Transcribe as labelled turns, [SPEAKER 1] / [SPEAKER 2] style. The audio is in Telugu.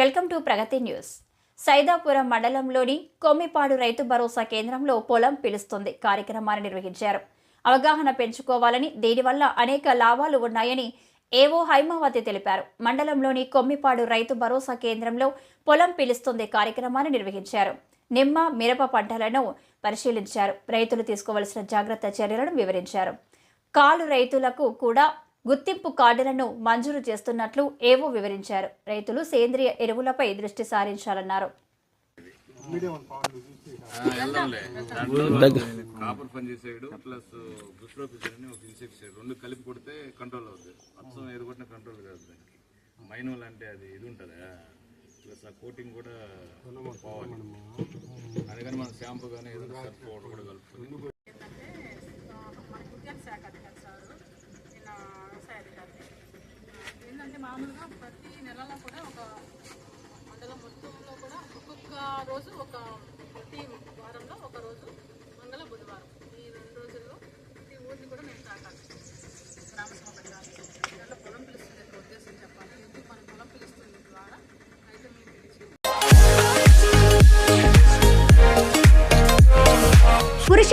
[SPEAKER 1] Welcome to Pragati news. Saidapuram మండలంలోని కొమ్మిపాడు రైతు భరోసా కేంద్రంలో పొలం పిలుస్తుంది. కార్యక్రమాన్ని నిర్వహించారు. అవగాహన పెంచుకోవాలని దీనివల్ల అనేక లాభాలు ఉన్నాయని ఏవో హైమావతి తెలిపారు. మండలంలోని కొమ్మిపాడు రైతు భరోసా కేంద్రంలో పొలం పిలుస్తుంది కార్యక్రమాన్ని నిర్వహించారు. నిమ్మ మిరప పంటలను పరిశీలించారు. రైతులు తీసుకోవలసిన జాగ్రత్త చర్యలను వివరించారు. కాలు రైతులకు కూడా గుర్తింపు కార్డులను మంజూరు చేస్తున్నట్లు ఏవో వివరించారు. రైతులు సేంద్రియ ఎరువులపై దృష్టి సారించాలన్నారు.
[SPEAKER 2] కాపర్ ప్లస్ బుస్ట్రోపిసైడ్ అని ఒక ఇన్సెక్టిసైడ్ రెండు కలిపి కొడితే కంట్రోల్ అవుతుంది అచ్చం ఏది కొట్టినా కంట్రోల్ కాదు దానికి. మైనోల్ అంటే అది ఇది ఉంటుందా? ప్లస్ ఆ కోటింగ్ కూడా పోవాలి. అందుకని మనం షాంపూ కానీ ఏదైనా సర్ఫ్ పౌడర్ కూడా కలుపుకొని.
[SPEAKER 3] మామూలుగా ప్రతి నెలలో కూడా ఒక మండలం మొత్తంలో కూడా ఒక్కొక్క రోజు ఒక ప్రతి వారంలో ఒక రోజు మంగళ బుధవారం. ఈ రెండు రోజుల్లో ప్రతి ఊరిని కూడా మేము తాకాలి గ్రామ సభ పెట్టాలి దాంట్లో పొలం పిలుస్తుంది ఉద్దేశం చెప్పాలి. ఎందుకు మన పొలం పిలుస్తుంది ద్వారా అయితే మేము పిలిచి
[SPEAKER 4] పురుష